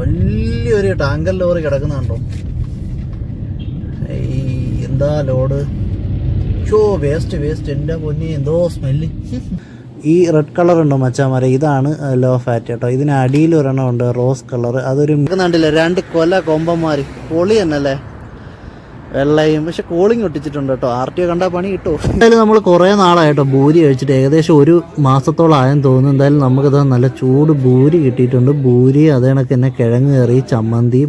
വലിയൊരു tanker lorry കിടക്കുന്നുണ്ടോ ഈ എന്താ ലോഡ്? ഷോ വേസ്റ്റ് വേസ്റ്റ് എന്റെ പൊന്നി എന്തോ സ്മെല്ല് ഈ റെഡ് കളർ ഉണ്ടോ മച്ചാമാരെ? ഇതാണ് ലോ ഫാറ്റ് കേട്ടോ. ഇതിന് അടിയിൽ ഒരെണ്ണം ഉണ്ട് റോസ് കളർ അതൊരു കണ്ടില്ല രണ്ട് കൊല കൊമ്പന്മാർ പൊളി തന്നെയല്ലേ? വെള്ളയും പക്ഷെ കോളിങ് ഒട്ടിച്ചിട്ടുണ്ട് കേട്ടോ. ആർ ടി ഒ കണ്ടാൽ പണി കിട്ടുമോ എന്തായാലും നമ്മൾ കുറേ നാളായിട്ടോ ബൂരി കഴിച്ചിട്ട് ഏകദേശം ഒരു മാസത്തോളം ആയെന്ന് തോന്നുന്നു. എന്തായാലും നമുക്കിത് നല്ല ചൂട് ബൂരി കിട്ടിയിട്ടുണ്ട്. ബൂരി അതേണക്ക് തന്നെ കിഴങ്ങ് കറി ചമ്മന്തി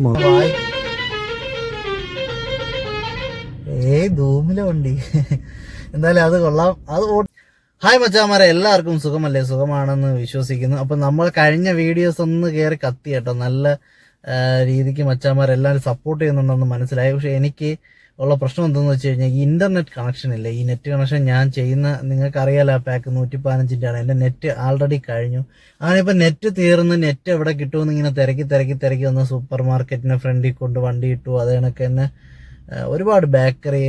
ഏ ധൂമിലെ വണ്ടി. എന്തായാലും അത് കൊള്ളാം. അത് ഹായ് മച്ചാമാരെ എല്ലാവർക്കും സുഖമല്ലേ? സുഖമാണെന്ന് വിശ്വസിക്കുന്നു. അപ്പം നമ്മൾ കഴിഞ്ഞ വീഡിയോസ് ഒന്ന് കയറി കത്തി കേട്ടോ. നല്ല രീതിക്ക് മച്ചാമാരെല്ലാവരും സപ്പോർട്ട് ചെയ്യുന്നുണ്ടെന്ന് മനസ്സിലായി. പക്ഷെ എനിക്ക് ഉള്ള പ്രശ്നം എന്തെന്ന് വെച്ച് കഴിഞ്ഞാൽ ഈ ഇന്റർനെറ്റ് കണക്ഷൻ ഇല്ല? ഈ നെറ്റ് കണക്ഷൻ ഞാൻ ചെയ്യുന്ന നിങ്ങൾക്ക് അറിയാലോ ആ പാക്ക് നൂറ്റി പതിനഞ്ചിന്റെ ആണ് എന്റെ നെറ്റ് ആൾറെഡി കഴിഞ്ഞു. അങ്ങനെ ഇപ്പം നെറ്റ് തീർന്ന് നെറ്റ് എവിടെ കിട്ടുമെന്ന് ഇങ്ങനെ തിരക്കി തിരക്കി തിരക്കി വന്ന് സൂപ്പർ മാർക്കറ്റിനെ ഫ്രണ്ടിൽ കൊണ്ട് വണ്ടി ഇട്ടു. അത് കണക്ക് തന്നെ ഒരുപാട് ബേക്കറി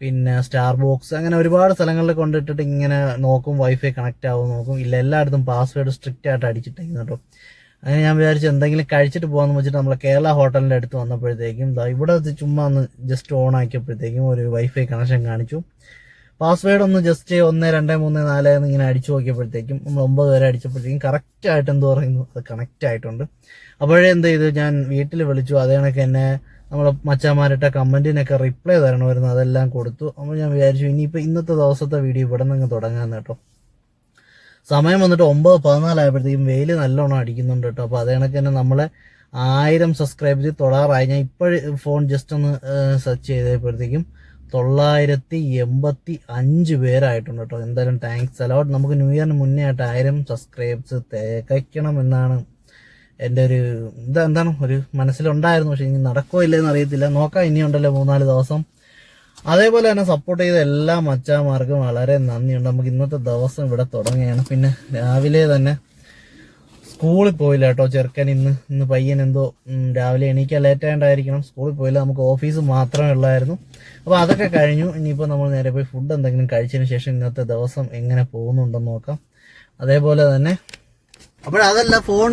പിന്നെ സ്റ്റാർ ബോക്സ് അങ്ങനെ ഒരുപാട് സ്ഥലങ്ങളിൽ കൊണ്ടിട്ടിട്ട് ഇങ്ങനെ നോക്കും വൈഫൈ കണക്റ്റ് ആവും നോക്കും. ഇല്ല എല്ലായിടത്തും പാസ്വേഡ് സ്ട്രിക്റ്റ് ആയിട്ട് അടിച്ചിട്ടേക്കുന്നു കേട്ടോ. അങ്ങനെ ഞാൻ വിചാരിച്ചു എന്തെങ്കിലും കഴിച്ചിട്ട് പോകാന്ന് വെച്ചിട്ട് നമ്മളെ കേരള ഹോട്ടലിന്റെ അടുത്ത് വന്നപ്പോഴത്തേക്കും ഇവിടെ ചുമ്മാ ഒന്ന് ജസ്റ്റ് ഓൺ ആക്കിയപ്പോഴത്തേക്കും ഒരു വൈഫൈ കണക്ഷൻ കാണിച്ചു. പാസ്വേഡ് ഒന്ന് ജസ്റ്റ് ഒന്ന് രണ്ട് മൂന്ന് നാല് എന്ന് ഇങ്ങനെ അടിച്ചു നോക്കിയപ്പോഴത്തേക്കും നമ്മൾ ഒമ്പത് വരെ അടിച്ചപ്പോഴത്തേക്കും കറക്റ്റ് ആയിട്ട് എന്ത് പറയുന്നു? അത് കണക്റ്റ് ആയിട്ടുണ്ട്. അപ്പോഴേ എന്ത് ചെയ്തു? ഞാൻ വീട്ടിൽ വിളിച്ചു. അതേ കണക്ക് എന്നെ നമ്മളെ മച്ചാമാരിട്ട കമന്റിനൊക്കെ റിപ്ലൈ തരണമായിരുന്നു. അതെല്ലാം കൊടുത്തു. അപ്പോൾ ഞാൻ വിചാരിച്ചു ഇനിയിപ്പോൾ ഇന്നത്തെ ദിവസത്തെ വീഡിയോ ഇവിടെ നിന്ന് തുടങ്ങാന്ന് കേട്ടോ. സമയം വന്നിട്ട് ഒമ്പത് പതിനാലായപ്പോഴത്തേക്കും വെയിൽ നല്ലോണം അടിക്കുന്നുണ്ട് കേട്ടോ. അപ്പോൾ അതേ കണക്ക് തന്നെ നമ്മളെ ആയിരം സബ്സ്ക്രൈബ് തൊടാറായി. ഞാൻ ഇപ്പോഴും ഫോൺ ജസ്റ്റ് ഒന്ന് സെർച്ച് ചെയ്തപ്പോഴത്തേക്കും തൊള്ളായിരത്തി എൺപത്തി അഞ്ച് പേരായിട്ടുണ്ട് കേട്ടോ. എന്തായാലും താങ്ക്സ് അലോട്ട് നമുക്ക് ന്യൂ ഇയറിന് മുന്നേ ആയിട്ട് ആയിരം സബ്സ്ക്രൈബ്സ് തേക്കണം എന്നാണ് എന്റെ ഒരു എന്താ ഒരു മനസ്സിലുണ്ടായിരുന്നു പക്ഷേ ഇനി നടക്കോ ഇല്ലെന്ന് അറിയത്തില്ല. നോക്കാം ഇനിയുണ്ടല്ലോ മൂന്നാൽ ദിവസം. അതേപോലെ തന്നെ സപ്പോർട്ട് ചെയ്ത എല്ലാ മച്ചാമാർക്കും വളരെ നന്ദിയുണ്ട്. നമുക്ക് ഇന്നത്തെ ദിവസം ഇവിടെ തുടങ്ങുകയാണ്. പിന്നെ രാവിലെ തന്നെ സ്കൂളിൽ പോയില്ല കേട്ടോ ചെറുക്കൻ. ഇന്ന് ഇന്ന് പയ്യൻ എന്തോ രാവിലെ എണീക്കാൻ ലേറ്റ് ആയതുകൊണ്ടായിരിക്കണം സ്കൂളിൽ പോയില്ല. നമുക്ക് ഓഫീസ് മാത്രമേ ഉള്ളായിരുന്നു. അപ്പോൾ അതൊക്കെ കഴിഞ്ഞു. ഇനിയിപ്പോൾ നമ്മൾ നേരെ പോയി ഫുഡ് എന്തെങ്കിലും കഴിച്ചതിന് ശേഷം ഇന്നത്തെ ദിവസം എങ്ങനെ പോകുന്നുണ്ടെന്ന് നോക്കാം. അതേപോലെ തന്നെ അപ്പോഴതല്ല ഫോൺ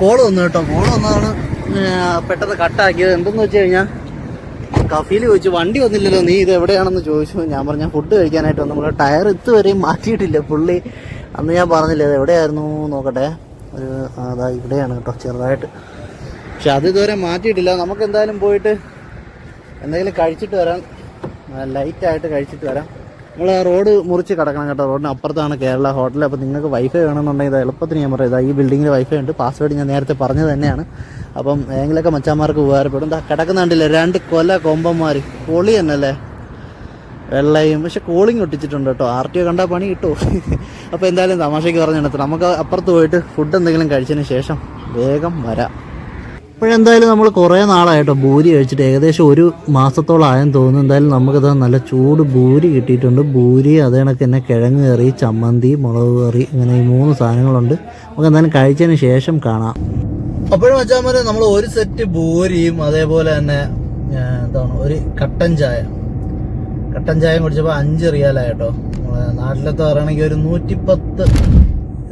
കോൾ വന്നു കേട്ടോ. കോൾ വന്നതാണ് പെട്ടെന്ന് കട്ടാക്കിയത് എന്തെന്ന് വെച്ച് കഴിഞ്ഞാൽ കഫീൽ ചോദിച്ചു വണ്ടി വന്നില്ലല്ലോ നീ ഇത് എവിടെയാണെന്ന് ചോദിച്ചു. ഞാൻ പറഞ്ഞു ഫുഡ് കഴിക്കാനായിട്ട് വന്നു. നമ്മുടെ ടയർ ഇതുവരെയും മാറ്റിയിട്ടില്ല പുള്ളി. അന്ന് ഞാൻ പറഞ്ഞില്ല ഇത് എവിടെയായിരുന്നു? നോക്കട്ടെ. ഒരു അതാ ഇവിടെയാണ് കേട്ടോ ചെറുതായിട്ട്. പക്ഷെ അത് ഇതുവരെ മാറ്റിയിട്ടില്ല. നമുക്ക് എന്തായാലും പോയിട്ട് എന്തെങ്കിലും കഴിച്ചിട്ട് വരാം. ലൈറ്റായിട്ട് കഴിച്ചിട്ട് വരാം. നമ്മൾ റോഡ് മുറിച്ച് കിടക്കണം കേട്ടോ. റോഡിന് അപ്പുറത്താണ് കേരള ഹോട്ടൽ അപ്പോൾ നിങ്ങൾക്ക് വൈഫൈ വേണമെന്നുണ്ടെങ്കിൽ ഇത് എളുപ്പത്തിന് ഞാൻ പറയാം. ഇതാ ഈ ബിൽഡിങ്ങിൽ വൈഫൈ ഉണ്ട്. പാസ്വേഡ് ഞാൻ നേരത്തെ പറഞ്ഞത് തന്നെയാണ്. അപ്പം ഏങ്കിലൊക്കെ മച്ചാന്മാർക്ക് ഉപകാരപ്പെടും. ദാ കിടക്കുന്നുണ്ടല്ലേ രണ്ട് കൊല കൊമ്പന്മാർ പൊളി തന്നെയല്ലേ? വെള്ളയും. പക്ഷെ കൂളിങ് ഒട്ടിച്ചിട്ടുണ്ട് കേട്ടോ. ആർ ടി ഒ കണ്ടാൽ പണി കിട്ടുമോ അപ്പോൾ എന്തായാലും തമാശയ്ക്ക് പറഞ്ഞു നടത്തണം. നമുക്ക് അപ്പുറത്ത് പോയിട്ട് ഫുഡ് എന്തെങ്കിലും കഴിച്ചതിന് ശേഷം വേഗം വരാം. ഇപ്പോഴെന്തായാലും നമ്മൾ കുറേ നാളായിട്ടോ ബൂരി കഴിച്ചിട്ട് ഏകദേശം ഒരു മാസത്തോളം ആയെന്ന് തോന്നുന്നു. എന്തായാലും നമുക്കിത് നല്ല ചൂട് ബൂരി കിട്ടിയിട്ടുണ്ട്. ബൂരി അതേ കണക്ക് തന്നെ കിഴങ്ങ് കറി ചമ്മന്തി മുളക് കറി ഇങ്ങനെ ഈ മൂന്ന് സാധനങ്ങളുണ്ട്. നമുക്ക് എന്തായാലും കഴിച്ചതിന് ശേഷം കാണാം. അപ്പോഴും വെച്ചാൽ മതി നമ്മൾ ഒരു സെറ്റ് ബൂരിയും അതേപോലെ തന്നെ എന്താണ് ഒരു കട്ടൻ ചായ. കട്ടൻ ചായ കുടിച്ചപ്പോൾ അഞ്ച് റിയാലായിട്ടോ നാട്ടിലത്തെ പറയുകയാണെങ്കിൽ ഒരു നൂറ്റിപ്പത്ത്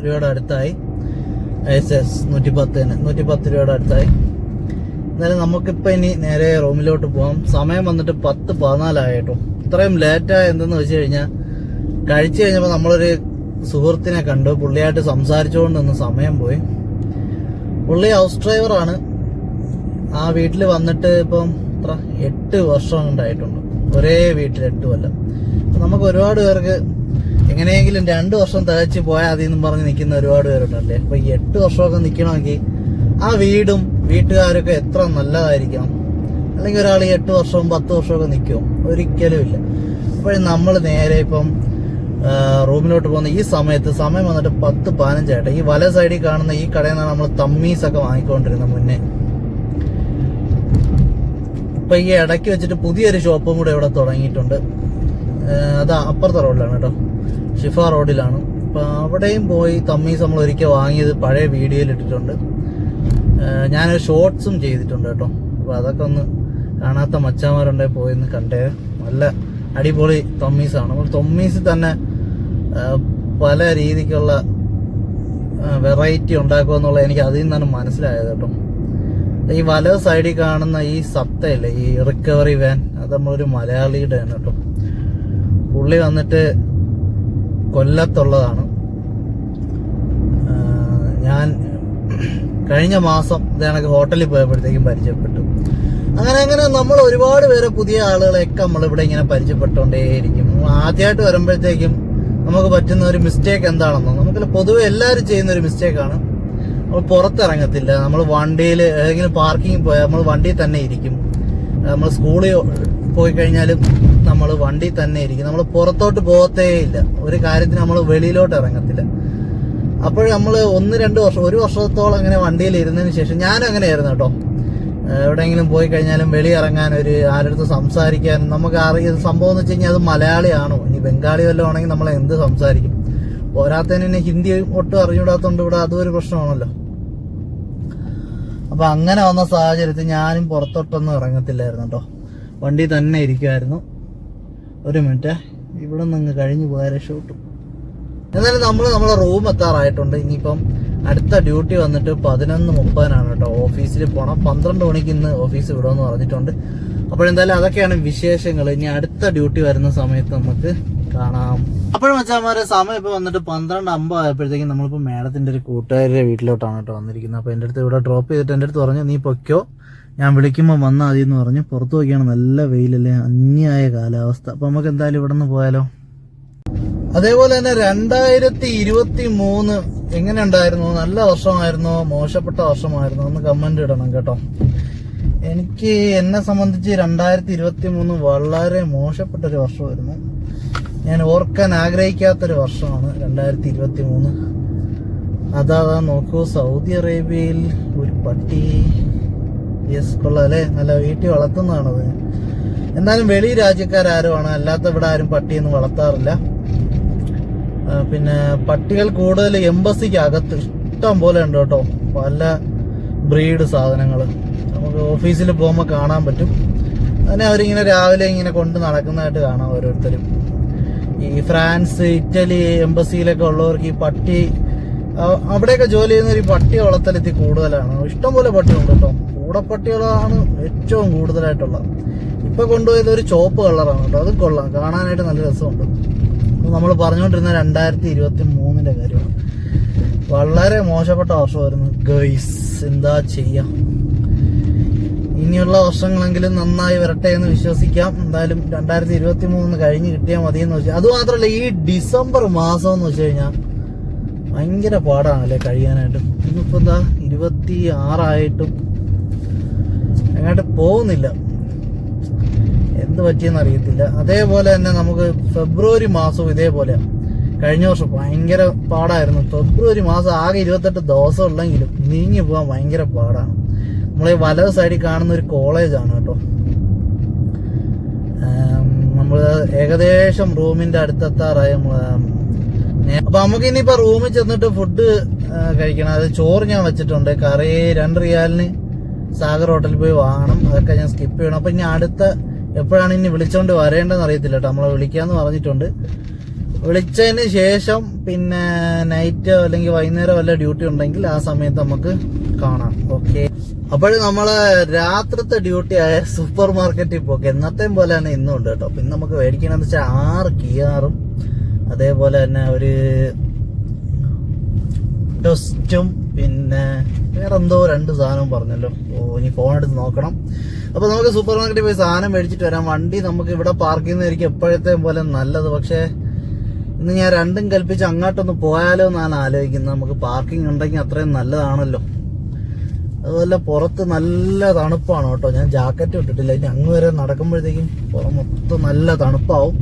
രൂപയുടെ അടുത്തായി. എസ് എസ് നൂറ്റിപ്പത്ത് തന്നെ നൂറ്റിപ്പത്ത് രൂപയുടെ അടുത്തായി. എന്നാലും നമുക്കിപ്പോൾ ഇനി നേരെ റൂമിലോട്ട് പോകാം സമയം വന്നിട്ട് പത്ത് പതിനാലായിട്ടോ. ഇത്രയും ലേറ്റായ എന്തെന്ന് വെച്ച് കഴിഞ്ഞാൽ കഴിച്ചു കഴിഞ്ഞപ്പോൾ നമ്മളൊരു സുഹൃത്തിനെ കണ്ടു. പുള്ളിയായിട്ട് സംസാരിച്ചുകൊണ്ട് നിന്ന് സമയം പോയി. പുള്ളി ഹൗസ് ഡ്രൈവറാണ് ആ വീട്ടിൽ വന്നിട്ട് ഇപ്പം എത്ര? എട്ട് വർഷം ഉണ്ടായിട്ടുണ്ട് ഒരേ വീട്ടിൽ എട്ട് കൊല്ലം. നമുക്ക് ഒരുപാട് പേർക്ക് എങ്ങനെയെങ്കിലും രണ്ട് വർഷം തികച്ച് പോയാൽ അതിൽ നിന്നും പറഞ്ഞ് നിൽക്കുന്ന ഒരുപാട് പേരുണ്ടല്ലേ? അപ്പൊ ഈ എട്ട് വർഷമൊക്കെ നിൽക്കണമെങ്കിൽ ആ വീടും വീട്ടുകാരൊക്കെ എത്ര നല്ലതായിരിക്കണം? അല്ലെങ്കിൽ ഒരാൾ എട്ട് വർഷവും പത്ത് വർഷമൊക്കെ നിൽക്കും ഒരിക്കലും ഇല്ല. അപ്പോഴും നമ്മൾ നേരെ ഇപ്പം റൂമിലോട്ട് പോകുന്ന ഈ സമയത്ത് സമയം വന്നിട്ട് പത്ത് പതിനഞ്ചായിട്ട് ഈ വല സൈഡിൽ കാണുന്ന ഈ കടയിൽ നിന്നാണ് നമ്മൾ തമ്മീസ് ഒക്കെ വാങ്ങിക്കൊണ്ടിരുന്നത് മുന്നേ. ഇപ്പൊ ഈ ഇടയ്ക്ക് വെച്ചിട്ട് പുതിയൊരു ഷോപ്പും കൂടെ ഇവിടെ തുടങ്ങിയിട്ടുണ്ട്. അത് അപ്പുറത്തെ റോഡിലാണ് കേട്ടോ. ഷിഫ റോഡിലാണ്. അപ്പൊ അവിടെയും പോയി തമ്മീസ് നമ്മൾ ഒരിക്കൽ വാങ്ങിയത് പഴയ വീഡിയോയിൽ ഇട്ടിട്ടുണ്ട്. ഞാനൊരു ഷോർട്സും ചെയ്തിട്ടുണ്ട് കേട്ടോ. അപ്പോൾ അതൊക്കെ ഒന്ന് കാണാത്ത മച്ചാമാരുണ്ടെ പോയി ഒന്ന് കണ്ടേ. നല്ല അടിപൊളി തൊമ്മീസാണ്. അപ്പോൾ തൊമ്മീസിൽ തന്നെ പല രീതിക്കുള്ള വെറൈറ്റി ഉണ്ടാക്കുക എന്നുള്ളത് എനിക്ക് അതിൽ നിന്നാണ് മനസ്സിലായത് കേട്ടോ. ഈ വല സൈഡിൽ കാണുന്ന ഈ സത്തയില്ലേ ഈ റിക്കവറി വാൻ അത് നമ്മളൊരു മലയാളിയുടെ ആണ് കേട്ടോ. പുള്ളി വന്നിട്ട് കൊല്ലത്തുള്ളതാണ്. ഞാൻ കഴിഞ്ഞ മാസം ഇതേണക്ക് ഹോട്ടലിൽ പോയപ്പോഴത്തേക്കും പരിചയപ്പെട്ടു. അങ്ങനെ അങ്ങനെ നമ്മൾ ഒരുപാട് പേരെ പുതിയ ആളുകളെയൊക്കെ നമ്മളിവിടെ ഇങ്ങനെ പരിചയപ്പെട്ടുകൊണ്ടേയിരിക്കും. ആദ്യമായിട്ട് വരുമ്പോഴത്തേക്കും നമുക്ക് പറ്റുന്ന ഒരു മിസ്റ്റേക്ക് എന്താണെന്നോ നമുക്ക് പൊതുവെ എല്ലാവരും ചെയ്യുന്ന ഒരു മിസ്റ്റേക്കാണ് നമ്മൾ പുറത്തിറങ്ങത്തില്ല. നമ്മൾ വണ്ടിയിൽ ഏതെങ്കിലും പാർക്കിംഗ് പോയാൽ നമ്മൾ വണ്ടിയിൽ തന്നെ ഇരിക്കും. നമ്മൾ സ്കൂളിൽ പോയി കഴിഞ്ഞാലും നമ്മൾ വണ്ടിയിൽ തന്നെ ഇരിക്കും. നമ്മൾ പുറത്തോട്ട് പോകത്തേ ഇല്ല. ഒരു കാര്യത്തിന് നമ്മൾ വെളിയിലോട്ട് ഇറങ്ങത്തില്ല. അപ്പോൾ നമ്മൾ ഒന്ന് രണ്ട് വർഷം ഒരു വർഷത്തോളം അങ്ങനെ വണ്ടിയിൽ ഇരുന്നതിന് ശേഷം ഞാനും അങ്ങനെയായിരുന്നു കേട്ടോ. എവിടെയെങ്കിലും പോയി കഴിഞ്ഞാലും വെളി ഇറങ്ങാൻ ഒരു ആരടുത്ത് സംസാരിക്കാൻ നമുക്ക് അറിയുന്ന സംഭവം എന്ന് വെച്ച് കഴിഞ്ഞാൽ അത് മലയാളിയാണോ? ഇനി ബംഗാളി വല്ലതും ആണെങ്കിൽ നമ്മൾ എന്ത് സംസാരിക്കും? പോരാത്തതിന് ഇനി ഹിന്ദി ഒട്ടും അറിഞ്ഞൂടാത്തതുകൊണ്ട് ഇവിടെ അതും ഒരു പ്രശ്നമാണല്ലോ. അപ്പൊ അങ്ങനെ വന്ന സാഹചര്യത്തിൽ ഞാനും പുറത്തോട്ടൊന്നും ഇറങ്ങത്തില്ലായിരുന്നു കേട്ടോ. വണ്ടി തന്നെ ഇരിക്കുമായിരുന്നു ഒരു മിനിറ്റ്. ഇവിടെ നിന്ന് കഴിഞ്ഞു പോയാൽ രക്ഷപ്പെട്ടു എന്നാലും നമ്മൾ നമ്മളെ റൂം എത്താറായിട്ടുണ്ട്. ഇനിയിപ്പം അടുത്ത ഡ്യൂട്ടി വന്നിട്ട് പതിനൊന്ന് മുപ്പതിനാണ് കേട്ടോ ഓഫീസിൽ പോകണം പന്ത്രണ്ട് മണിക്ക് ഇന്ന് ഓഫീസ് വിടുമെന്ന് പറഞ്ഞിട്ടുണ്ട്. അപ്പോഴെന്തായാലും അതൊക്കെയാണ് വിശേഷങ്ങൾ ഇനി അടുത്ത ഡ്യൂട്ടി വരുന്ന സമയത്ത് നമുക്ക് കാണാം. അപ്പോഴും വെച്ചാൽ സമയം ഇപ്പൊ വന്നിട്ട് പന്ത്രണ്ട് അമ്പത് ആയപ്പോഴത്തേക്കും നമ്മളിപ്പോ മേഡത്തിന്റെ ഒരു കൂട്ടുകാരുടെ വീട്ടിലോട്ടാണ് കേട്ടോ വന്നിരിക്കുന്നത്. അപ്പോൾ എന്റെ അടുത്ത് ഇവിടെ ഡ്രോപ്പ് ചെയ്തിട്ട് എന്റെ അടുത്ത് പറഞ്ഞു നീ പൊയ്ക്കോ. ഞാൻ വിളിക്കുമ്പോൾ വന്നാൽ മതി എന്ന് പറഞ്ഞു. പുറത്തു നോക്കിയാണ് നല്ല വെയിലല്ലേ അന്യായ കാലാവസ്ഥ. അപ്പോൾ നമുക്ക് എന്തായാലും ഇവിടെ നിന്ന് പോയാലോ? അതേപോലെ തന്നെ രണ്ടായിരത്തി ഇരുപത്തി മൂന്ന് എങ്ങനെ ഉണ്ടായിരുന്നു നല്ല വർഷമായിരുന്നോ? മോശപ്പെട്ട വർഷമായിരുന്നോ? ഒന്ന് കമന്റ് ഇടണം കേട്ടോ. എനിക്ക് എന്നെ സംബന്ധിച്ച് രണ്ടായിരത്തി ഇരുപത്തി മൂന്ന് വളരെ മോശപ്പെട്ട ഒരു വർഷമായിരുന്നു. ഞാൻ ഓർക്കാൻ ആഗ്രഹിക്കാത്തൊരു വർഷമാണ് രണ്ടായിരത്തി ഇരുപത്തി മൂന്ന് അതാ നോക്കൂ സൗദി അറേബ്യയിൽ ഒരു പട്ടി. യെസ് കൊള്ളാം അല്ലേ? നല്ല വീട്ടിൽ വളർത്തുന്നതാണത്. എന്നാലും വെളി രാജ്യക്കാരും അല്ലാത്ത ഇവിടെ ആരും പട്ടിയൊന്നും വളർത്താറില്ല. പിന്നെ പട്ടികൾ കൂടുതൽ എംബസിക്ക് അകത്ത് ഇഷ്ടം പോലെ ഉണ്ട് കേട്ടോ. പല ബ്രീഡ് സാധനങ്ങൾ. നമുക്ക് ഓഫീസിൽ പോകുമ്പോൾ കാണാൻ പറ്റും. അങ്ങനെ അവരിങ്ങനെ രാവിലെ ഇങ്ങനെ കൊണ്ട് നടക്കുന്നതായിട്ട് കാണാം ഓരോരുത്തരും. ഈ ഫ്രാൻസ് ഇറ്റലി എംബസിയിലൊക്കെ ഉള്ളവർക്ക് ഈ പട്ടി അവിടെയൊക്കെ ജോലി ചെയ്യുന്ന ഒരു പട്ടി വളർത്തലെത്തി കൂടുതലാണ്. ഇഷ്ടംപോലെ പട്ടിയുണ്ട് കേട്ടോ. കൂടപ്പട്ടികളാണ് ഏറ്റവും കൂടുതലായിട്ടുള്ളത്. ഇപ്പൊ കൊണ്ടുപോയത് ഒരു ചോപ്പ് കളറാണ് കേട്ടോ. അത് കൊള്ളാം. കാണാനായിട്ട് നല്ല രസമുണ്ട്. നമ്മൾ പറഞ്ഞുകൊണ്ടിരുന്ന രണ്ടായിരത്തി ഇരുപത്തി മൂന്നിന്റെ കാര്യമാണ് വളരെ മോശപ്പെട്ട വർഷമായിരുന്നു. ഗൈസ് എന്താ ചെയ്യാം? ഇനിയുള്ള വർഷങ്ങളെങ്കിലും നന്നായി വരട്ടെ എന്ന് വിശ്വസിക്കാം. എന്തായാലും രണ്ടായിരത്തി ഇരുപത്തി മൂന്ന് കഴിഞ്ഞ് കിട്ടിയാൽ മതി എന്ന് വെച്ചാൽ അത് മാത്രമല്ല ഈ ഡിസംബർ മാസം എന്ന് വെച്ച് കഴിഞ്ഞാൽ ഭയങ്കര പാടാണല്ലേ കഴിയാനായിട്ട്. ഇന്നിപ്പോ എന്താ ഇരുപത്തി ആറായിട്ടും അങ്ങോട്ട് പോകുന്നില്ല. എന്ത് പറ്റിയെന്ന് അറിയത്തില്ല. അതേപോലെ തന്നെ നമുക്ക് ഫെബ്രുവരി മാസവും ഇതേപോലെ. കഴിഞ്ഞ വർഷം ഭയങ്കര പാടായിരുന്നു. ഫെബ്രുവരി മാസം ആകെ ഇരുപത്തെട്ട് ദിവസം ഉള്ളെങ്കിലും നീങ്ങി പോകാൻ ഭയങ്കര പാടാണ്. നമ്മളെ വലത് സൈഡിൽ കാണുന്ന ഒരു കോളേജാണ് കേട്ടോ. നമ്മൾ ഏകദേശം റൂമിന്റെ അടുത്തെത്താറായി നമ്മൾ അപ്പൊ നമുക്ക് ഇനിയിപ്പോ റൂമിൽ ചെന്നിട്ട് ഫുഡ് കഴിക്കണം. അത് ചോറ് ഞാൻ വെച്ചിട്ടുണ്ട്. കറി രണ്ട് റിയാലിന് സാഗർ ഹോട്ടലിൽ പോയി വാങ്ങണം. അതൊക്കെ ഞാൻ സ്കിപ്പ് ചെയ്യണം. അപ്പൊ ഇനി അടുത്ത എപ്പോഴാണ് ഇനി വിളിച്ചോണ്ട് വരേണ്ടതെന്ന് അറിയത്തില്ല കേട്ടോ. നമ്മളെ വിളിക്കാന്ന് പറഞ്ഞിട്ടുണ്ട്. വിളിച്ചതിന് ശേഷം പിന്നെ നൈറ്റ് അല്ലെങ്കിൽ വൈകുന്നേരം വല്ല ഡ്യൂട്ടി ഉണ്ടെങ്കിൽ ആ സമയത്ത് നമുക്ക് കാണാം. ഓക്കെ അപ്പോഴും നമ്മളെ രാത്രിത്തെ ഡ്യൂട്ടി ആയ സൂപ്പർ മാർക്കറ്റിൽ പോക്ക്. എന്നത്തെയും പോലെ തന്നെ ഇന്നും ഉണ്ട് കേട്ടോ. പിന്നെ നമുക്ക് മേടിക്കണമെന്ന് വെച്ചാൽ ആറ് കിയാറും അതേപോലെ തന്നെ ഒരു ടൊസ്റ്റും പിന്നെ വേറെ എന്തോ രണ്ട് സാധനവും പറഞ്ഞല്ലോ. ഓ ഇനി ഫോൺ എടുത്ത് നോക്കണം. അപ്പൊ നമുക്ക് സൂപ്പർ മാർക്കറ്റിൽ പോയി സാധനം മേടിച്ചിട്ട് വരാം. വണ്ടി നമുക്ക് ഇവിടെ പാർക്ക് ചെയ്യുന്നതായിരിക്കും എപ്പോഴത്തെ പോലെ നല്ലത്. പക്ഷേ ഇന്ന് ഞാൻ രണ്ടും കൽപ്പിച്ച് അങ്ങോട്ടൊന്ന് പോയാലോ എന്നാണ് ആലോചിക്കുന്നത്. നമുക്ക് പാർക്കിംഗ് ഉണ്ടെങ്കിൽ അത്രയും നല്ലതാണല്ലോ. അതുപോലെ പുറത്ത് നല്ല തണുപ്പാണ് കേട്ടോ. ഞാൻ ജാക്കറ്റ് ഇട്ടിട്ടില്ല. ഇനി അങ്ങ് വരെ നടക്കുമ്പോഴത്തേക്കും പുറം മൊത്തം നല്ല തണുപ്പാവും.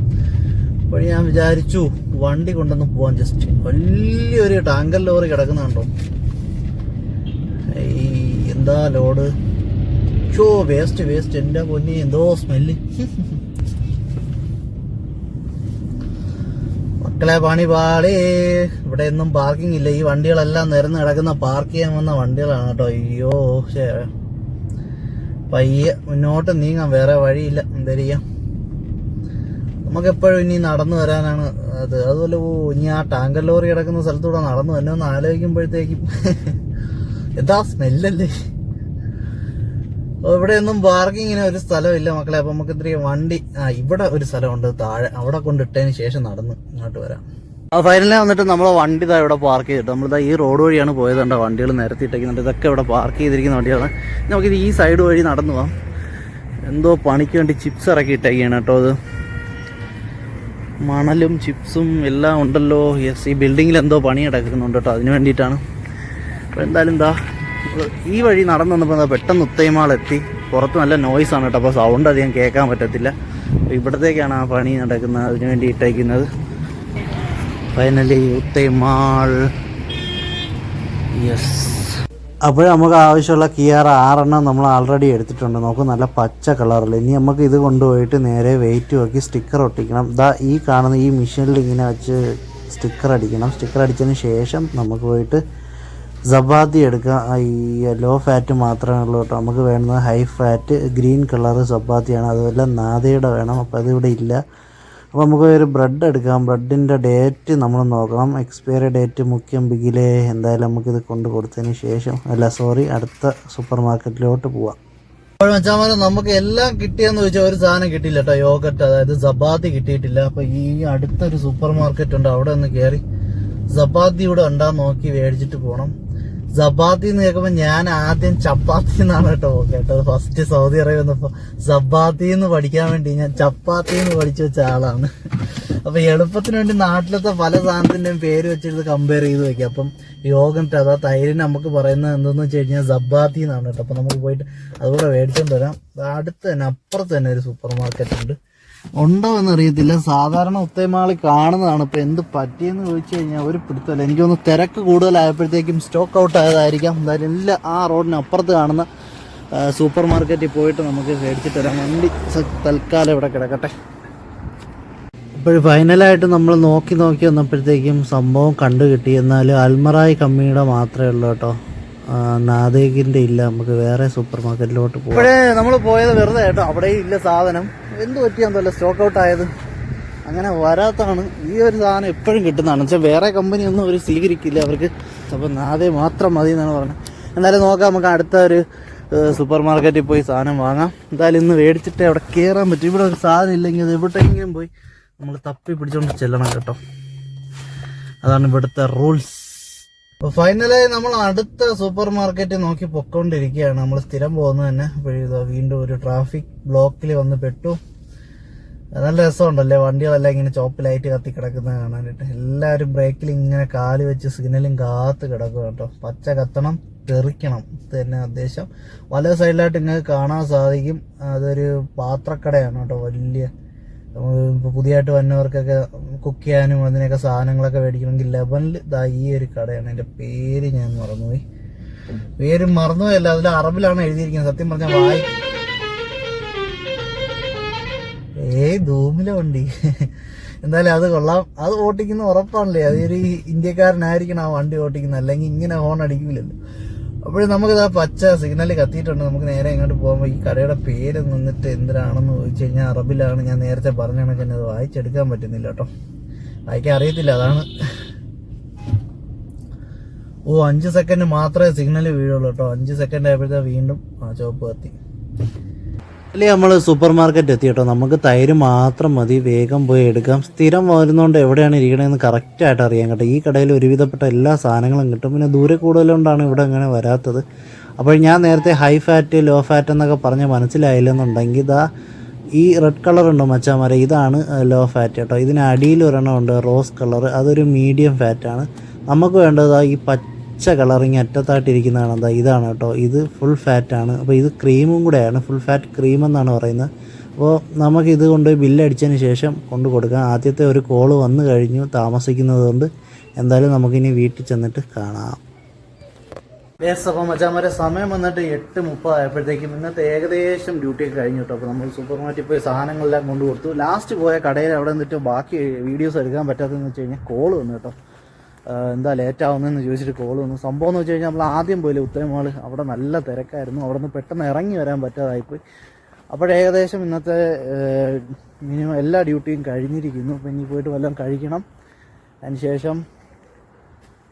അപ്പോൾ ഞാൻ വിചാരിച്ചു വണ്ടി കൊണ്ടൊന്ന് പോവാൻ ജസ്റ്റ് വലിയൊരു ടാങ്കർ ലോറി കിടക്കുന്നുണ്ടോ? ഈ എന്താ ലോഡ്? ഷോ വേസ്റ്റ് വേസ്റ്റ് എന്റെ പൊന്നി എന്തോ സ്മെല്ല് മക്കളെ പണി പാളി. ഇവിടെ ഒന്നും പാർക്കിംഗ് ഇല്ല. ഈ വണ്ടികളെല്ലാം നിരന്ന് കിടക്കുന്ന പാർക്ക് ചെയ്യാൻ വന്ന വണ്ടികളാണ് കേട്ടോ. അയ്യോ ശേ പയ്യെ മുന്നോട്ട് നീങ്ങാൻ വേറെ വഴിയില്ല. എന്താ ചെയ്യാം? നമുക്ക് എപ്പോഴും ഇനി നടന്നു വരാനാണ് അത്. അതുപോലെ ഇനി ആ ടാങ്കർ ലോറി കിടക്കുന്ന സ്ഥലത്തൂടെ നടന്നു തന്നെ ഒന്ന് ആലോചിക്കുമ്പോഴത്തേക്കും. എന്താ സ്മെല്ലല്ലേ? ഇവിടെയൊന്നും പാർക്കിങ്ങിന് ഒരു സ്ഥലമില്ല മക്കളെ. അപ്പൊ നമുക്ക് ഇത്തിരി വണ്ടി ആ ഇവിടെ ഒരു സ്ഥലമുണ്ട് താഴെ. അവിടെ കൊണ്ടിട്ടതിന് ശേഷം നടന്ന് ഇങ്ങോട്ട് വരാം. ആ ഫൈനലിൽ വന്നിട്ട് നമ്മൾ വണ്ടി ഇതാ ഇവിടെ പാർക്ക് ചെയ്തിട്ട് നമ്മളിതാ ഈ റോഡ് വഴിയാണ് പോയത് കണ്ടോ? വണ്ടികൾ നിരത്തിയിട്ടേക്കുന്നുണ്ട് ഇതൊക്കെ ഇവിടെ പാർക്ക് ചെയ്തിരിക്കുന്ന വണ്ടികളാണ്. നമുക്കിത് ഈ സൈഡ് വഴി നടന്നു പോവാം. എന്തോ പണിക്ക് വേണ്ടി ചിപ്സ് ഇറക്കി ഇട്ടേക്കാണ് കേട്ടോ അത് മണലും ചിപ്സും എല്ലാം ഉണ്ടല്ലോ. യെസ് ഈ ബിൽഡിങ്ങിൽ എന്തോ പണി നടക്കുന്നുണ്ട് കേട്ടോ. അതിന് വേണ്ടിയിട്ടാണ്. അപ്പോൾ എന്തായാലും എന്താ ഈ വഴി നടന്നു വന്നപ്പോൾ എന്താ പെട്ടെന്ന് ഉത്തയമാളെത്തി പുറത്ത് നല്ല നോയ്സാണ് കേട്ടോ അപ്പോൾ സൗണ്ട് അധികം കേൾക്കാൻ പറ്റത്തില്ല. ഇവിടത്തേക്കാണ് ആ പണി നടക്കുന്നത് അതിന് വേണ്ടി ഇട്ടേക്കുന്നത്. ഫൈനലി ഉത്തയമാൾ യെസ് അപ്പോൾ നമുക്ക് ആവശ്യമുള്ള കിയർ ആറെണ്ണം നമ്മൾ ആൾറെഡി എടുത്തിട്ടുണ്ട്. നമുക്ക് നല്ല പച്ച കളറിൽ ഇനി നമുക്ക് ഇത് കൊണ്ടുപോയിട്ട് നേരെ വെയിറ്റ് നോക്കി സ്റ്റിക്കർ ഒട്ടിക്കണം. ദാ ഈ കാണുന്ന ഈ മെഷീനിൽ ഇങ്ങനെ വെച്ച് സ്റ്റിക്കർ അടിക്കണം. സ്റ്റിക്കർ അടിച്ചതിന് ശേഷം നമുക്ക് പോയിട്ട് സബാത്തി എടുക്കാം. ആ ഈ ലോ ഫാറ്റ് മാത്രമേ ഉള്ളൂ കേട്ടോ. നമുക്ക് വേണ്ടത് ഹൈ ഫാറ്റ് ഗ്രീൻ കളർ ചപ്പാത്തിയാണ് അതുപോലെ നാദയുടെ വേണം. അപ്പോൾ അതിവിടെ ഇല്ല. അപ്പോൾ നമുക്ക് ഒരു ബ്രെഡ് എടുക്കാം. ബ്രെഡിന്റെ ഡേറ്റ് നമ്മൾ നോക്കണം. എക്സ്പയറി ഡേറ്റ് മുഖ്യം ബിഗിലേ. എന്തായാലും നമുക്കിത് കൊണ്ട് കൊടുത്തതിന് ശേഷം. അല്ല സോറി അടുത്ത സൂപ്പർ മാർക്കറ്റിലോട്ട് പോവാം മച്ചാമാരെ നമുക്ക് എല്ലാം കിട്ടിയെന്ന് ചോദിച്ചാൽ ഒരു സാധനം കിട്ടിയില്ല കേട്ടോ. യോഗട്ട് അതായത് ചപ്പാത്തി കിട്ടിയിട്ടില്ല. അപ്പൊ ഈ അടുത്തൊരു സൂപ്പർ മാർക്കറ്റ് ഉണ്ട്. അവിടെ ഒന്ന് കയറി ചപ്പാത്തി ഇവിടെ ഉണ്ടാന്ന് നോക്കി മേടിച്ചിട്ട് പോകണം സബാത്തി എന്ന് കേൾക്കുമ്പോൾ ഞാൻ ആദ്യം ചപ്പാത്തി എന്നാണ് കേട്ടോ കേട്ടത്. ഫസ്റ്റ് സൗദി അറേബ്യ വന്നപ്പോൾ സബാത്തി എന്ന് പഠിക്കാൻ വേണ്ടി ഞാൻ ചപ്പാത്തി എന്ന് പഠിച്ചു വെച്ച ആളാണ്. അപ്പൊ എളുപ്പത്തിന് വേണ്ടി നാട്ടിലത്തെ പല സാധനത്തിന്റെയും പേര് വെച്ചിട്ട് കമ്പയർ ചെയ്ത് വെക്കാം. അപ്പം യോഗട്ട് അതാ തൈരിന് നമുക്ക് പറയുന്നത് എന്തെന്ന് വെച്ച് കഴിഞ്ഞാൽ സബാത്തി എന്നാണ് കേട്ടോ. അപ്പൊ നമുക്ക് പോയിട്ട് അതുകൂടെ മേടിച്ചോണ്ട് വരാം. അടുത്ത് തന്നെ അപ്പുറത്ത് തന്നെ ഒരു സൂപ്പർ മാർക്കറ്റ് ഉണ്ട്. ഉണ്ടോ എന്ന് അറിയത്തില്ല സാധാരണ ഉത്തേമാളി കാണുന്നതാണ്. ഇപ്പൊ എന്ത് പറ്റിയെന്ന് ചോദിച്ചു കഴിഞ്ഞാൽ ഒരു പിടുത്തല്ല എനിക്കൊന്ന് തിരക്ക് കൂടുതലായപ്പോഴത്തേക്കും സ്റ്റോക്ക് ഔട്ട് ആയതായിരിക്കാം. എന്തായാലും എല്ലാ ആ റോഡിനപ്പുറത്ത് കാണുന്ന സൂപ്പർ മാർക്കറ്റിൽ പോയിട്ട് നമുക്ക് മേടിച്ചിട്ട് തരാം വണ്ടി തൽക്കാലം ഇവിടെ കിടക്കട്ടെ. ഇപ്പോൾ ഫൈനലായിട്ട് നമ്മൾ നോക്കി നോക്കി വന്നപ്പോഴത്തേക്കും സംഭവം കണ്ടു കിട്ടി. എന്നാൽ അൽമറായി കമ്പനിയുടെ മാത്രമേ ഉള്ളൂ കേട്ടോ. നാദേഗിന്റെ ഇല്ല. നമുക്ക് വേറെ സൂപ്പർ മാർക്കറ്റിലോട്ട് പോകാം നമ്മൾ പോയത് വെറുതെ കേട്ടോ. അവിടെയും ഇല്ല സാധനം. എന്ത് പറ്റിയാന്നല്ല സ്റ്റോക്ക് ഔട്ട് ആയത്? അങ്ങനെ വരാത്താണ് ഈ ഒരു സാധനം എപ്പോഴും കിട്ടുന്നതാണ്. വെച്ചാൽ വേറെ കമ്പനി ഒന്നും അവർ സ്വീകരിക്കില്ല. അവർക്ക് അപ്പോൾ നാദേ മാത്രം മതി എന്നാണ് പറഞ്ഞത്. എന്തായാലും നോക്കാം. നമുക്ക് അടുത്ത ഒരു സൂപ്പർ മാർക്കറ്റിൽ പോയി സാധനം വാങ്ങാം. എന്തായാലും ഇന്ന് മേടിച്ചിട്ട് അവിടെ കയറാൻ പറ്റും. ഇവിടെ ഒരു സാധനം ഇല്ലെങ്കിൽ അത് എവിടെയെങ്കിലും പോയി നമ്മൾ തപ്പി പിടിച്ചോണ്ട് ചെല്ലണം കേട്ടോ. അതാണ് ഇവിടുത്തെ റൂൾസ് അപ്പോൾ ഫൈനലായി നമ്മൾ അടുത്ത സൂപ്പർ മാർക്കറ്റ് നോക്കി പൊക്കോണ്ടിരിക്കുകയാണ്. നമ്മൾ സ്ഥിരം പോകുന്നത് തന്നെ. അപ്പോഴിതാ വീണ്ടും ഒരു ട്രാഫിക് ബ്ലോക്കിൽ വന്ന് പെട്ടു. നല്ല രസമുണ്ടല്ലേ? വണ്ടികളെല്ലാം ഇങ്ങനെ ചോപ്പ് ലൈറ്റ് കത്തി കിടക്കുന്നത് കാണാനായിട്ട്. എല്ലാവരും ബ്രേക്കിൽ ഇങ്ങനെ കാൽ വെച്ച് സിഗ്നലും കാത്ത് കിടക്കുക കേട്ടോ. പച്ച കത്തണം തെറിക്കണം. തന്നെ ഉദ്ദേശം. വല സൈഡിലായിട്ട് നിങ്ങൾക്ക് കാണാൻ സാധിക്കും. അതൊരു പാത്രക്കടയാണ് കേട്ടോ. വലിയ പുതിയതായിട്ട് വന്നവർക്കൊക്കെ കുക്ക് ചെയ്യാനും അതിനൊക്കെ സാധനങ്ങളൊക്കെ മേടിക്കണമെങ്കിൽ ലെവനിൽ ഇതാ ഈ ഒരു കടയാണ്. എന്റെ പേര് ഞാൻ മറന്നുപോയി. പേര് മറന്നുപോയല്ല അതിൽ അറബിലാണ് എഴുതിയിരിക്കുന്നത്. സത്യം പറഞ്ഞാൽ വായി. ഏ ധൂമിലെ വണ്ടി. എന്തായാലും അത് കൊള്ളാം. അത് ഓട്ടിക്കുന്ന ഉറപ്പാണല്ലേ? അതൊരു ഇന്ത്യക്കാരനായിരിക്കണം ആ വണ്ടി ഓട്ടിക്കുന്നത്. അല്ലെങ്കിൽ ഇങ്ങനെ ഹോൺ അടിക്കില്ലല്ലോ അപ്പോഴും നമുക്കിത് ആ പച്ച സിഗ്നൽ കത്തിയിട്ടുണ്ട്. നമുക്ക് നേരെ ഇങ്ങോട്ട് പോകുമ്പോൾ ഈ കടയുടെ പേര് നിന്നിട്ട് എന്തിനാണെന്ന് ചോദിച്ചു കഴിഞ്ഞാൽ അറബിലാണ്. ഞാൻ നേരത്തെ പറഞ്ഞ അത് വായിച്ചെടുക്കാൻ പറ്റുന്നില്ല കേട്ടോ. വായിക്കാൻ അറിയത്തില്ല അതാണ്. ഓ അഞ്ച് സെക്കൻഡ് മാത്രമേ സിഗ്നൽ വീഴുള്ളൂ കേട്ടോ. അഞ്ച് സെക്കൻഡ് ആയപ്പോഴത്തെ വീണ്ടും ആ ചുവപ്പ് കത്തി. അല്ലേ നമ്മൾ സൂപ്പർ മാർക്കറ്റ് എത്തി കേട്ടോ നമുക്ക് തൈര് മാത്രം മതി. വേഗം പോയി എടുക്കാം. സ്ഥിരം വരുന്നതുകൊണ്ട് എവിടെയാണ് ഇരിക്കണതെന്ന് കറക്റ്റായിട്ട് അറിയാൻ കേട്ടോ. ഈ കടയിൽ ഒരുവിധപ്പെട്ട എല്ലാ സാധനങ്ങളും കിട്ടും. പിന്നെ ദൂരെ കൂടുതലുകൊണ്ടാണ് ഇവിടെ അങ്ങനെ വരാത്തത്. അപ്പോൾ ഞാൻ നേരത്തെ ഹൈ ഫാറ്റ് ലോ ഫാറ്റ് എന്നൊക്കെ പറഞ്ഞ് മനസ്സിലായില്ലെന്നുണ്ടെങ്കിൽ ഇതാ ഈ റെഡ് കളർ ഉണ്ടോ മച്ചാമാരെ? ഇതാണ് ലോ ഫാറ്റ് കേട്ടോ. ഇതിന് അടിയിൽ ഒരെണ്ണം ഉണ്ട് റോസ് കളർ അതൊരു മീഡിയം ഫാറ്റാണ് നമുക്ക് വേണ്ടത് ഈ പച്ച കളറിങ് അറ്റത്തായിട്ടിരിക്കുന്നതാണ്. എന്താ ഇതാണ് കേട്ടോ. ഇത് ഫുൾ ഫാറ്റാണ് അപ്പോൾ ഇത് ക്രീമും കൂടെയാണ്. ഫുൾ ഫാറ്റ് ക്രീം എന്നാണ് പറയുന്നത്. അപ്പോൾ നമുക്ക് കൊണ്ടുപോയി ബില്ലടിച്ചതിന് ശേഷം കൊണ്ട് കൊടുക്കാം. ആദ്യത്തെ ഒരു കോൾ വന്നു കഴിഞ്ഞു താമസിക്കുന്നത് കൊണ്ട്. എന്തായാലും നമുക്കിനി വീട്ടിൽ ചെന്നിട്ട് കാണാം. യെസ് അപ്പം മച്ചാമാരെ സമയം വന്നിട്ട് എട്ട് മുപ്പതായപ്പോഴത്തേക്കും ഇന്നത്തെ ഏകദേശം ഡ്യൂട്ടി ഒക്കെ കഴിഞ്ഞു കേട്ടോ. അപ്പോൾ നമ്മൾ സൂപ്പർ മാർക്കറ്റിൽ പോയി സാധനങ്ങളെല്ലാം കൊണ്ടു കൊടുത്തു. ലാസ്റ്റ് പോയ കടയിൽ അവിടെ നിന്നിട്ട് ബാക്കി വീഡിയോസ് എടുക്കാൻ പറ്റാത്തതെന്ന് വെച്ച് കഴിഞ്ഞാൽ കോൾ വന്നു കേട്ടോ. എന്താ ലേറ്റ് ആവുന്നതെന്ന് ചോദിച്ചിട്ട് കോൾ വന്നു. സംഭവം എന്ന് വെച്ച് കഴിഞ്ഞാൽ നമ്മൾ ആദ്യം പോയില്ല ഉത്തരമാൾ അവിടെ നല്ല തിരക്കായിരുന്നു. അവിടെ നിന്ന് പെട്ടെന്ന് ഇറങ്ങി വരാൻ പറ്റാതായിപ്പോയി. അപ്പോഴേകദേശം ഇന്നത്തെ മിനിമം എല്ലാ ഡ്യൂട്ടിയും കഴിഞ്ഞിരിക്കുന്നു. അപ്പം ഇനി പോയിട്ട് വല്ലതും കഴിക്കണം. അതിന് ശേഷം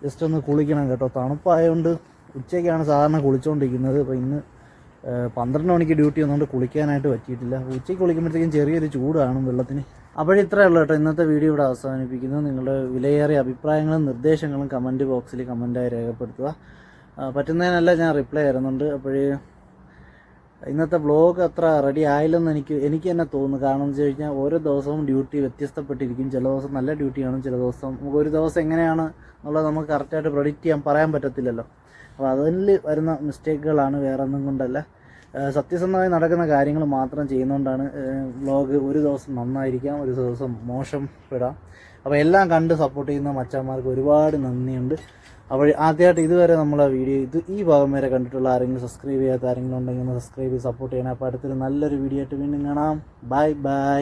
ജസ്റ്റ് ഒന്ന് കുളിക്കണം കേട്ടോ. തണുപ്പായതുകൊണ്ട് ഉച്ചയ്ക്കാണ് സാധാരണ കുളിച്ചുകൊണ്ടിരിക്കുന്നത് അപ്പോൾ ഇന്ന് പന്ത്രണ്ട് മണിക്ക് ഡ്യൂട്ടി വന്നുകൊണ്ട് കുളിക്കാനായിട്ട് പറ്റിയിട്ടില്ല. ഉച്ചയ്ക്ക് കുളിക്കുമ്പോഴത്തേക്കും ചെറിയൊരു ചൂടാണ് വെള്ളത്തിന്. അപ്പോഴേ ഇത്രയേ ഉള്ളൂ കേട്ടോ ഇന്നത്തെ വീഡിയോ ഇവിടെ അവസാനിപ്പിക്കുന്നു. നിങ്ങളുടെ വിലയേറിയ അഭിപ്രായങ്ങളും നിർദ്ദേശങ്ങളും കമന്റ് ബോക്സിൽ കമന്റായി രേഖപ്പെടുത്തുക. പറ്റുന്നതിനല്ല ഞാൻ റിപ്ലൈ തരുന്നുണ്ട്. അപ്പോഴേ ഇന്നത്തെ വ്ളോഗ് അത്ര റെഡി ആയില്ലെന്ന് എനിക്ക് എനിക്ക് തന്നെ തോന്നുന്നു. കാരണം എന്ന് വെച്ച് കഴിഞ്ഞാൽ ഓരോ ദിവസവും ഡ്യൂട്ടി വ്യത്യസ്തപ്പെട്ടിരിക്കും. ചില ദിവസം നല്ല ഡ്യൂട്ടി കാണും ചില ദിവസം നമുക്ക് ഒരു ദിവസം എങ്ങനെയാണ് എന്നുള്ളത് നമുക്ക് കറക്റ്റായിട്ട് പ്രൊഡിക്റ്റ് ചെയ്യാൻ പറയാൻ പറ്റത്തില്ലല്ലോ. അപ്പോൾ അതിൽ വരുന്ന മിസ്റ്റേക്കുകളാണ് വേറെ ഒന്നും കൊണ്ടല്ല. സത്യസന്ധമായി നടക്കുന്ന കാര്യങ്ങൾ മാത്രം ചെയ്യുന്നതുകൊണ്ടാണ് വ്ളോഗ് ഒരു ദിവസം നന്നായിരിക്കാം ഒരു ദിവസം മോശം പെടാം. അപ്പോൾ എല്ലാം കണ്ട് സപ്പോർട്ട് ചെയ്യുന്ന മച്ചാന്മാർക്ക് ഒരുപാട് നന്ദിയുണ്ട്. അപ്പോൾ ആദ്യമായിട്ട് ഇതുവരെ നമ്മളെ വീഡിയോ ഇത് ഈ ഭാഗം വരെ കണ്ടിട്ടുള്ള ആരെങ്കിലും സബ്സ്ക്രൈബ് ചെയ്യാത്ത ആരെങ്കിലും ഉണ്ടെങ്കിൽ ഒന്ന് സബ്സ്ക്രൈബ് ചെയ്ത് സപ്പോർട്ട് ചെയ്യണം. അപ്പോൾ അടുത്തൊരു നല്ലൊരു വീഡിയോ ആയിട്ട് വീണ്ടും കാണാം. Bye bye